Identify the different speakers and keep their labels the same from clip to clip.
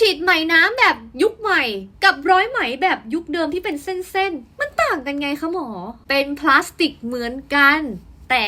Speaker 1: ฉีดไหมน้ำแบบยุคใหม่ กับร้อยไหมแบบยุคเดิมที่เป็นเส้นๆ มันต่างกันไงคะหมอ เป็นพลาสติกเหมือนกัน แต่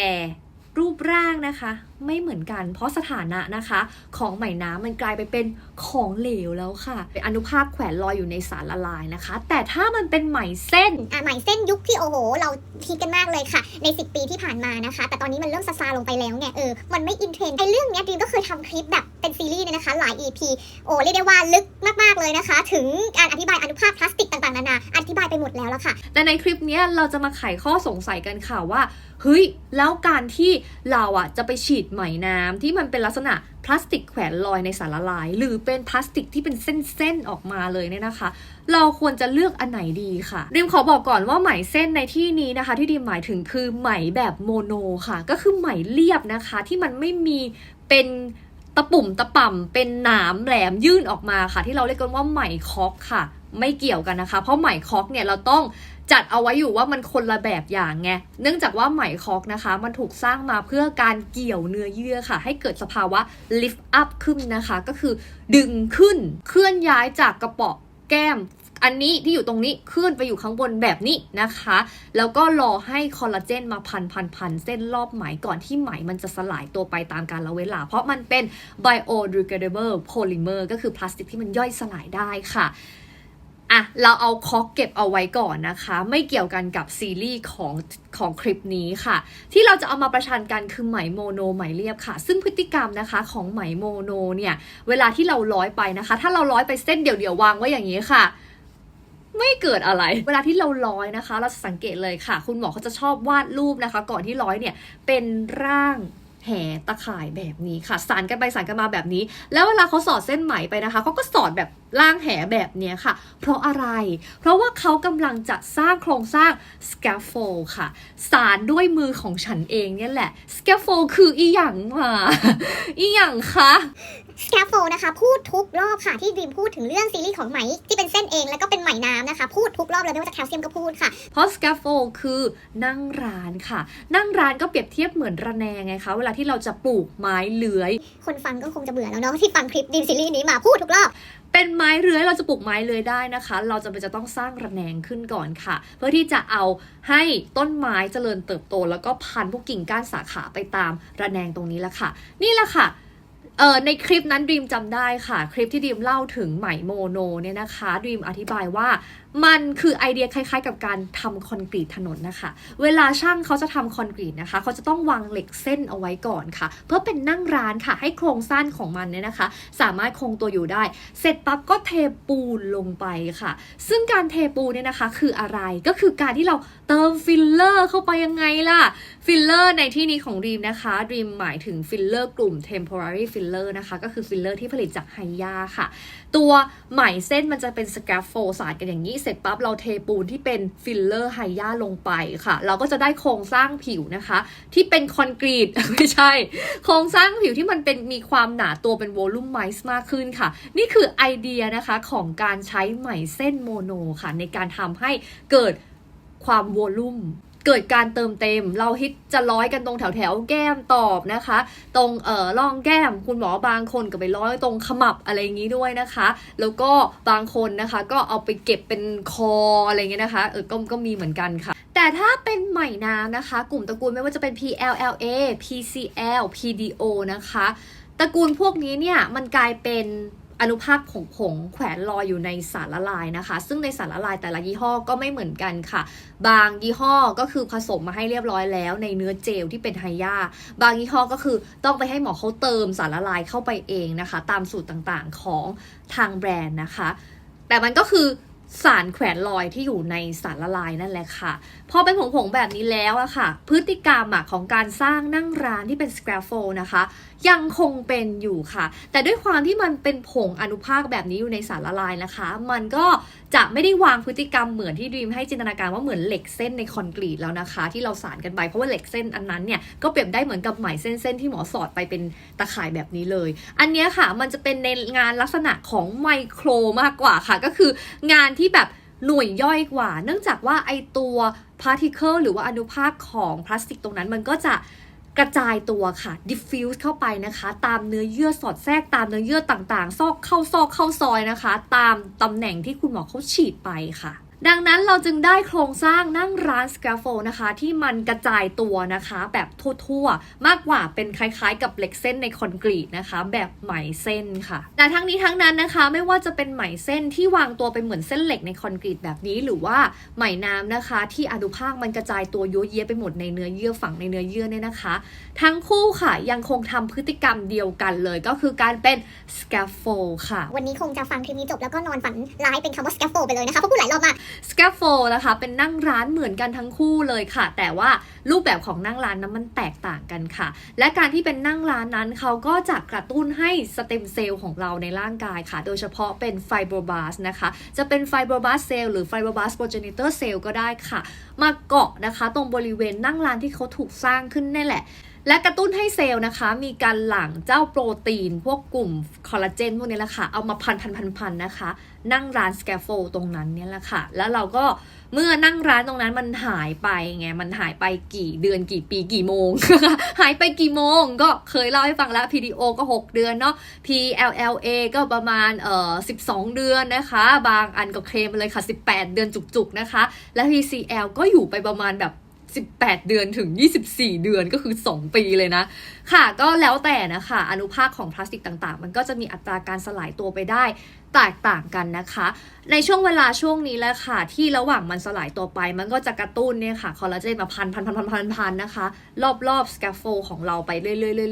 Speaker 1: รูปร่างนะคะ ไม่เหมือนกัน เพราะสถานะนะคะ ของไหมน้ำมันกลายไปเป็นของเหลวแล้วค่ะ เป็นอนุภาคแขวนลอยอยู่ในสารละลายนะคะ แต่ถ้ามันเป็นไหมเส้น
Speaker 2: อะใหม่เส้นยุคที่โอ้โห เราฮิตกันมากเลยค่ะ ใน 10 ปีที่ผ่านมานะคะ แต่ตอนนี้มันเริ่มซาซาลงไปแล้วเนี่ยเออมันไม่อินเทรนด์ไอ้เรื่องเนี้ยดีมก็เคยทำคลิปแบบเป็นซีรีส์เนี่ยนะคะ หลาย EP โอ้เรียกได้ว่าลึกมากๆเลยนะคะ ถึงการอธิบายอนุภาคพลาสติกต่างๆนานาอธิบายไปหมดแล้วละค่ะ
Speaker 1: แต่ในคลิปเนี้ยเราจะมาไขข้อสงสัยกันค่ะว่าเฮ้ยแล้วการที่เราอะจะไปฉีดไหมน้ำที่มันเป็นลักษณะพลาสติกแขวนลอยในสารละลาย หรือเป็นพลาสติกที่เป็นเส้นๆออกมาเลยเนี่ยนะคะ เราควรจะเลือกอันไหนดีค่ะดิมขอบอกก่อนว่าไหมเส้นในที่นี้นะคะ ที่ดิมหมายถึงคือไหมแบบโมโนค่ะ ก็คือไหมเรียบนะคะที่มันไม่มีเป็นตะปุ่มตะป่ำเป็นหนามแหลมยื่นออกมาค่ะ ที่เราเรียกกันว่าไหมคอกค่ะ ไม่เกี่ยวกันนะคะ เพราะไหมคอกเนี่ยเราต้อง จัดเอาไว้อยู่ว่ามันคนละแบบอย่างไง เนื่องจากว่าไหมคอกนะคะ มันถูกสร้างมาเพื่อการเกี่ยวเนื้อเยื่อค่ะ ให้เกิดสภาวะ lift up ขึ้นนะคะ ก็คือดึงขึ้นเคลื่อนย้ายจากกระเป๋อแก้มอันนี้ที่อยู่ตรงนี้เคลื่อนไปอยู่ข้างบนแบบนี้นะคะ แล้วก็รอให้คอลลาเจนมาพันพันพันเส้นรอบไหมก่อนที่ไหมมันจะสลายตัวไปตามการลเวลา เพราะมันเป็น biodegradable polymer ก็คือพลาสติกที่มันย่อยสลายได้ค่ะ อะเราเอาคอกเก็บเอาไว้ก่อนนะคะ ไม่เกี่ยวกันกับซีรีส์ของของคลิปนี้ค่ะ ที่เราจะเอามาประชันกันคือไหมโมโนไหมเรียบค่ะ ซึ่งพฤติกรรมนะคะของไหมโมโนเนี่ยเวลาที่เราร้อยไปนะคะ ถ้าเราร้อยไปเส้นเดี่ยวๆวางไว้อย่างนี้ค่ะไม่เกิดอะไร เวลาที่เราร้อยนะคะ เราจะสังเกตเลยค่ะ คุณหมอเขาจะชอบวาดรูปนะคะ ก่อนที่ร้อยเนี่ยเป็นร่างแหตะข่ายแบบนี้ค่ะสารกันไปสารกันมาแบบนี้ แล้วเวลาเขาสอดเส้นไหมไปนะคะเขาก็สอดแบบ ร่างแหแบบเนี้ยค่ะ เพราะอะไร เพราะว่าเขากำลังจะสร้างโครงสร้าง scaffold ค่ะ สารด้วยมือของฉันเองเนี่ยแหละ scaffold คืออีหยังมาอีหยังคะ
Speaker 2: scaffold นะคะ พูดทุกรอบค่ะที่ดีมพูดถึงเรื่องซีรีส์ของไหม ที่เป็นเส้นเองแล้วก็เป็นไหมน้ำนะคะ พูดทุกรอบเลยไม่ว่าจะแคลเซียมก็พูดค่ะ
Speaker 1: เพราะ scaffold คือนั่งร้านค่ะ นั่งร้านก็เปรียบเทียบเหมือนระแนงไงคะเวลาที่เราจะปลูกไม้เลื้อย
Speaker 2: คนฟังก็คงจะเบื่อแล้วเนาะที่ฟังคลิปดีมซีรีส์นี้มาพูดทุกรอบ
Speaker 1: เป็นไม้เรื้อยเราจะปลูกไม้เลื้อยได้นะคะ เราจะเป็นจะต้องสร้างระแนงขึ้นก่อนค่ะ เพื่อที่จะเอาให้ต้นไม้เจริญเติบโต แล้วก็พันพวกกิ่งก้านสาขาไปตามระแนงตรงนี้ละค่ะ นี่แหละค่ะเออในคลิปนั้นดีมจำได้ค่ะ คลิปที่ดีมเล่าถึงไหมโมโนเนี่ยนะคะดีมอธิบายว่า มันคือไอเดียคล้ายๆ กับการทำคอนกรีตถนนนะคะ เวลาช่างเขาจะทำคอนกรีตนะคะ เขาจะต้องวางเหล็กเส้นเอาไว้ก่อนค่ะ เพื่อเป็นนั่งร้านค่ะ ให้โครงสร้างของมันเนี่ยนะคะ สามารถคงตัวอยู่ได้ เสร็จปั๊บก็เทปูนลงไปค่ะ ซึ่งการเทปูนเนี่ยนะคะคืออะไรก็คือการที่เราเติมฟิลเลอร์เข้าไปยังไงล่ะฟิลเลอร์ในที่นี้ของดีมนะคะดีมหมายถึงฟิลเลอร์กลุ่ม temporary filler นะคะก็คือฟิลเลอร์ที่ผลิตจากไฮยาค่ะ ตัวไหมเส้นมันจะเป็นสแกฟโฟสาดกันอย่างนี้เสร็จปั๊บเราเทปูนที่เป็นฟิลเลอร์ไฮยาลงไปค่ะ เราก็จะได้โครงสร้างผิวนะคะ ที่เป็นคอนกรีตไม่ใช่ โครงสร้างผิวที่มันเป็นมีความหนาตัวเป็นวอลลุ่มไมซ์มากขึ้นค่ะ นี่คือไอเดียนะคะของการใช้ไหมเส้นโมโนค่ะ ในการทำให้เกิดความวอลลุ่ม เกิดการเติมเต็ม เราฮิตจะร้อยกันตรงแถวแถวแก้มตอบนะคะ ตรงเอ่อร่องแก้มคุณหมอบางคนก็ไปร้อยตรงขมับอะไรอย่างนี้ด้วยนะคะ แล้วก็บางคนนะคะก็เอาไปเก็บเป็นคออะไรเงี้ยนะคะเออก็ก็มีเหมือนกันค่ะ แต่ถ้าเป็นไหมน้ำนะคะ กลุ่มตระกูลไม่ว่าจะเป็น PLLA PCL PDO นะคะตระกูลพวกนี้เนี่ยมันกลายเป็น อนุภาคผงผงๆแขวนลอยอยู่ในสารละลายนะคะ ซึ่งในสารละลายแต่ละยี่ห้อก็ไม่เหมือนกันค่ะ บางยี่ห้อก็คือผสมมาให้เรียบร้อยแล้วในเนื้อเจลที่เป็นไฮยาบางยี่ห้อก็คือต้องไปให้หมอเขาเติมสารละลายเข้าไปเองนะคะ ตามสูตรต่างๆของทางแบรนด์นะคะ แต่มันก็คือ สารแขวนลอยที่อยู่ในสารละลายนั่นแหละค่ะพอเป็นผงๆแบบนี้แล้วอะค่ะ พฤติกรรมของการสร้างนั่งร้านที่เป็น scaffold นะคะ ยังคงเป็นอยู่ค่ะ แต่ด้วยความที่มันเป็นผงอนุภาคแบบนี้อยู่ในสารละลายนะคะ มันก็จะไม่ได้วางพฤติกรรมเหมือนที่ดีมให้จินตนาการว่าเหมือนเหล็กเส้นในคอนกรีตแล้วนะคะ ที่เราสานกันไปเพราะว่าเหล็กเส้นอันนั้นเนี่ยก็เปรียบได้เหมือนกับไหมเส้นๆที่หมอสอดไปเป็นตะข่ายแบบนี้เลย อันเนี้ยค่ะมันจะเป็นในงานลักษณะของไมโครมากกว่าค่ะ ก็คืองานที่ที่แบบหน่วยย่อยกว่า เนื่องจากว่าไอตัวพาร์ติเคิลหรือว่าอนุภาคของพลาสติกตรงนั้นมันก็จะกระจายตัวค่ะ diffuse เข้าไปนะคะ ตามเนื้อเยื่อสอดแทรกตามเนื้อเยื่อต่างๆ ซอกเข้าซอกเข้าซอยนะคะ ตามตำแหน่งที่คุณหมอเขาฉีดไปค่ะ ดังนั้นเราจึงได้โครงสร้างนั่งร้าน scaffold นะคะ ที่มันกระจายตัวนะคะ แบบทั่วๆ มากกว่าเป็นคล้ายๆ กับเหล็กเส้นในคอนกรีตนะคะ แบบไหมเส้นค่ะ แต่ทั้งนี้ทั้งนั้นนะคะ ไม่ว่าจะเป็นไหมเส้นที่วางตัวเป็นเหมือนเส้นเหล็กในคอนกรีตแบบนี้ หรือว่าไหมน้ำนะคะ ที่อนุภาคมันกระจายตัวโยเยะไปหมดในเนื้อเยื่อฝังในเนื้อเยื่อเนี่ยนะคะ ทั้งคู่ค่ะยังคงทำพฤติกรรมเดียวกันเลย ก็คือการเป็น scaffold ค่ะ
Speaker 2: วันนี้คงจะฟังคลิปนี้จบแล้วก็นอนฝันร้ายเป็นคำว่า scaffold ไปเลยนะคะเพราะพูดหลายรอบมาก
Speaker 1: s c a f f o l นะคะ เป็นนั่งร้านเหมือนกันทั้งคู่เลยค่ะ แต่ว่ารูปแบบของนั่งร้านนั้นมันแตกต่างกันค่ะ และการที่เป็นนั่งร้านนั้นเขาก็จะกระตุ้นให้สเต็มเซลล์ของเราในร่างกายค่ะ โดยเฉพาะเป็นไฟโบรบาสนะคะ จะเป็นไฟโบรบาสเซลล์หรือไฟโบรบาสโปรเจนิเตอร์เซลล์ก็ได้ค่ะ มาเกาะนะคะ ตรงบริเวณนั่งร้านที่เขาถูกสร้างขึ้นนี่แหละ และกระตุ้นให้เซลล์นะคะ มีการหลั่งเจ้าโปรตีน พวกกลุ่มคอลลาเจนพวกนี้แหละค่ะ เอามาพันพันพันพันนะคะ นั่งร้านสแกฟโฟตรงนั้นเนี่ยแหละค่ะ แล้วเราก็เมื่อนั่งร้านตรงนั้นมันหายไปไง มันหายไปกี่เดือนกี่ปีกี่โมง หายไปกี่โมง ก็เคยเล่าให้ฟังแล้ว PDO ก็ 6 เดือนเนาะ PLLA ก็ประมาณเอ่อ12 เดือนนะคะ บางอันก็เคลมเลยค่ะ 18 เดือนจุกๆนะคะ และ PCL ก็อยู่ไปประมาณแบบ 18 เดือนถึง 24 เดือนก็คือ 2 ปีเลยนะ ค่ะก็แล้วแต่นะคะ อนุภาคของพลาสติกต่างๆ มันก็จะมีอัตราการสลายตัวไปได้แตกต่างกันนะคะ ในช่วงเวลาช่วงนี้แหละค่ะ ที่ระหว่างมันสลายตัวไป มันก็จะกระตุ้นเนี่ยค่ะคอลลาเจนมาพันพันพันพันพันพันนะคะ รอบๆสแกฟโฟของเราไปเ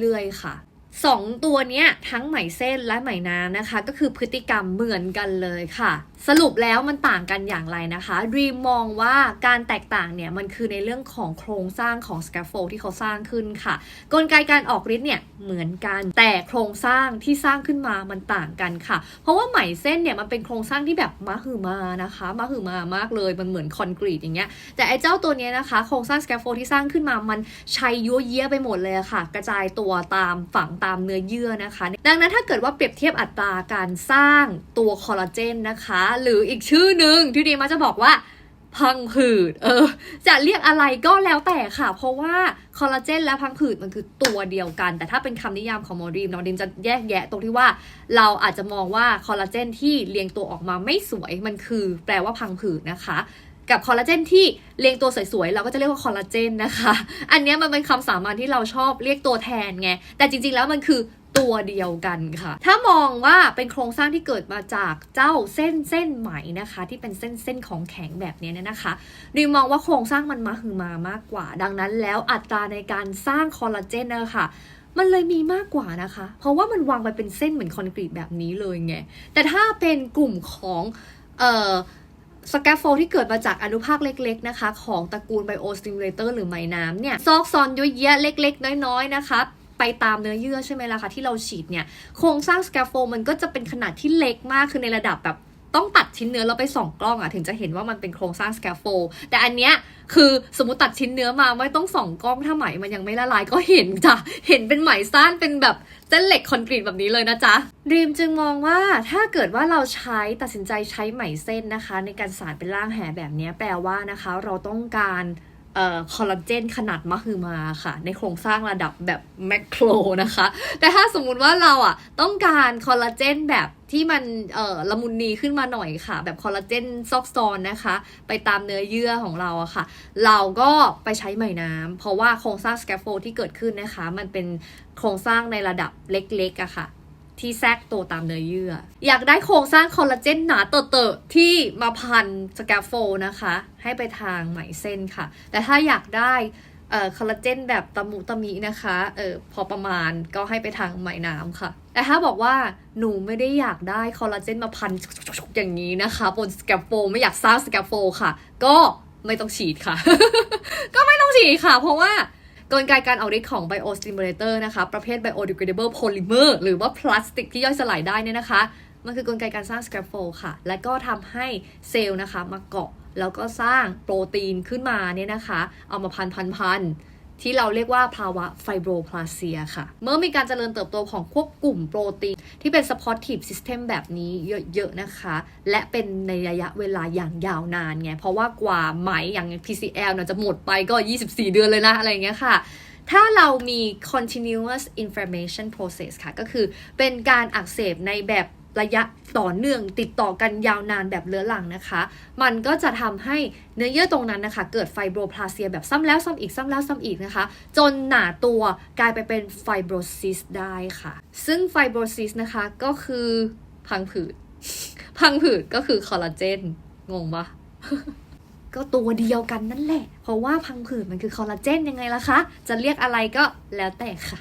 Speaker 1: รื่อยๆๆๆค่ะ สองตัวเนี้ยทั้งไหมเส้นและไหมน้ำนะคะ ก็คือพฤติกรรมเหมือนกันเลยค่ะ สรุปแล้วมันต่างกันอย่างไรนะคะรีมมองว่าการแตกต่างเนี่ยมันคือในเรื่องของโครงสร้างของ scaffold ที่เขาสร้างขึ้นค่ะ กลไกการออกฤทธิ์เนี่ยเหมือนกันแต่โครงสร้างที่สร้างขึ้นมามันต่างกันค่ะ เพราะว่าไหมเส้นเนี่ยมันเป็นโครงสร้างที่แบบมะหือมานะคะมะหือมามากเลยมันเหมือนคอนกรีตอย่างเงี้ยแต่ไอ้เจ้าตัวเนี้ยนะคะโครงสร้าง scaffold ที่สร้างขึ้นมามันใช้ยั่วเยี่ยไปหมดเลยค่ะ กระจายตัวตามฝังตามเนื้อเยื่อนะคะ ดังนั้นถ้าเกิดว่าเปรียบเทียบอัตราการสร้างตัวคอลลาเจนนะคะ หรืออีกชื่อหนึ่งที่ดีมาจะบอกว่าพังผืด เออ จะเรียกอะไรก็แล้วแต่ค่ะ เพราะว่าคอลลาเจนและพังผืดมันคือตัวเดียวกัน แต่ถ้าเป็นคำนิยามของหมดีมหมอดีมจะแยกแยะตรงที่ว่า เราอาจจะมองว่าคอลลาเจนที่เรียงตัวออกมาไม่สวยมันคือ แปลว่าพังผืดนะคะ กับคอลลาเจนที่เรียงตัวสวยๆ เราก็จะเรียกว่าคอลลาเจนนะคะ อันนี้มันเป็นคำสามัญที่เราชอบเรียกตัวแทนไง แต่จริงๆแล้วมันคือตัวเดียวกันค่ะ ถ้ามองว่าเป็นโครงสร้างที่เกิดมาจากเจ้าเส้นเส้นไหมนะคะ ที่เป็นเส้นเส้นของแข็งแบบนี้เนี่ยนะคะดิมองว่าโครงสร้างมันมาคือมามากกว่า ดังนั้นแล้วอัตราในการสร้างคอลลาเจนนะคะมันเลยมีมากกว่านะคะ เพราะว่ามันวางไปเป็นเส้นเหมือนคอนกรีตแบบนี้เลยไง แต่ถ้าเป็นกลุ่มของเอ่อ สแกฟโฟที่เกิดมาจากอนุภาคเล็กๆนะคะ ของตระกูลไบโอสติมูเลเตอร์หรือไม้น้ำเนี่ย ซอกซอนยุ่ยแยะเล็ก ๆ น้อยๆนะคะไปตามเนื้อเยื่อใช่ไหมล่ะคะที่เราฉีดเนี่ย โครงสร้างสแกฟโฟมันก็จะเป็นขนาดที่เล็กมากคือในระดับแบบ ต้องตัดชิ้นเนื้อแล้วไปส่องกล้องอะถึงจะเห็นว่ามันเป็นโครงสร้างสแกฟโฟแต่อันเนี้ยคือสมมติตัดชิ้นเนื้อมาไม่ต้องส่องกล้องถ้าไหมมันยังไม่ละลายก็เห็นจ้ะเห็นเป็นไหมสั้นเป็นแบบเส้นเหล็กคอนกรีตแบบนี้เลยนะจ๊ะดีมจึงมองว่าถ้าเกิดว่าเราใช้ตัดสินใจใช้ไหมเส้นนะคะ ในการสานเป็นร่างแหแบบนี้แปลว่านะคะ เราต้องการ คอลลาเจนขนาดมหึมาค่ะ ในโครงสร้างระดับแบบแมคโครนะคะ แต่ถ้าสมมุติว่าเราอะต้องการคอลลาเจนแบบที่มันเอ่อละมุนนีขึ้นมาหน่อยค่ะ แบบคอลลาเจนซอกซอนนะคะ ไปตามเนื้อเยื่อของเราอะค่ะ เราก็ไปใช้ไหมน้ำเพราะว่าโครงสร้างสแกฟโฟที่เกิดขึ้นนะคะ มันเป็นโครงสร้างในระดับเล็กๆอะค่ะ ที่แทรกตัวตามเนื้อเยื่อ อยากได้โครงสร้างคอลลาเจนหนาเตอะๆที่มาพันสแกฟโฟนะคะ ให้ไปทางไหมเส้นค่ะ แต่ถ้าอยากได้เอ่อคอลลาเจนแบบตะมุตะมินะคะเออพอประมาณก็ให้ไปทางไหมน้ำค่ะ แต่ถ้าบอกว่าหนูไม่ได้อยากได้คอลลาเจนมาพันอย่างนี้นะคะบนสแกฟโฟไม่อยากสร้างสแกฟโฟค่ะ ก็ไม่ต้องฉีดค่ะ ก็ไม่ต้องฉีดค่ะ เพราะว่า กลไกการออกฤทธิ์ของ biostimulator นะคะประเภท biodegradable polymer หรือว่าพลาสติกที่ย่อยสลายได้เนี่ยนะคะ มันคือกลไกการสร้าง scaffold ค่ะ และก็ทำให้เซลล์นะคะมาเกาะแล้วก็สร้างโปรตีนขึ้นมาเนี่ยนะคะ เอามาพันพันพัน ที่เราเรียกว่าภาวะไฟโบรพลาเซียค่ะ เมื่อมีการเจริญเติบโตของพวกกลุ่มโปรตีน ที่เป็น supportive system แบบนี้เยอะๆนะคะ และเป็นในระยะเวลาอย่างยาวนานไง เพราะว่ากว่าไหมอย่าง PCL เนี่ยจะหมดไปก็ 24 เดือนเลยนะ อะไรอย่างเงี้ยค่ะถ้าเรามี continuous inflammation process ค่ะ ก็คือเป็นการอักเสบในแบบ ระยะต่อเนื่องติดต่อกันยาวนานแบบเรื้อรังนะคะ มันก็จะทำให้เนื้อเยื่อตรงนั้นนะคะ เกิดไฟโบรพลาเซียแบบซ้ำแล้วซ้ำอีกซ้ำแล้วซ้ำอีกนะคะ จนหนาตัวกลายไปเป็นไฟโบรซิสได้ค่ะ ซึ่งไฟโบรซิสนะคะก็คือพังผืด พังผืดก็คือคอลลาเจน งงปะก็ตัวเดียวกันนั่นแหละ เพราะว่าพังผืดมันคือคอลลาเจนยังไงล่ะคะ จะเรียกอะไรก็แล้วแต่ค่ะ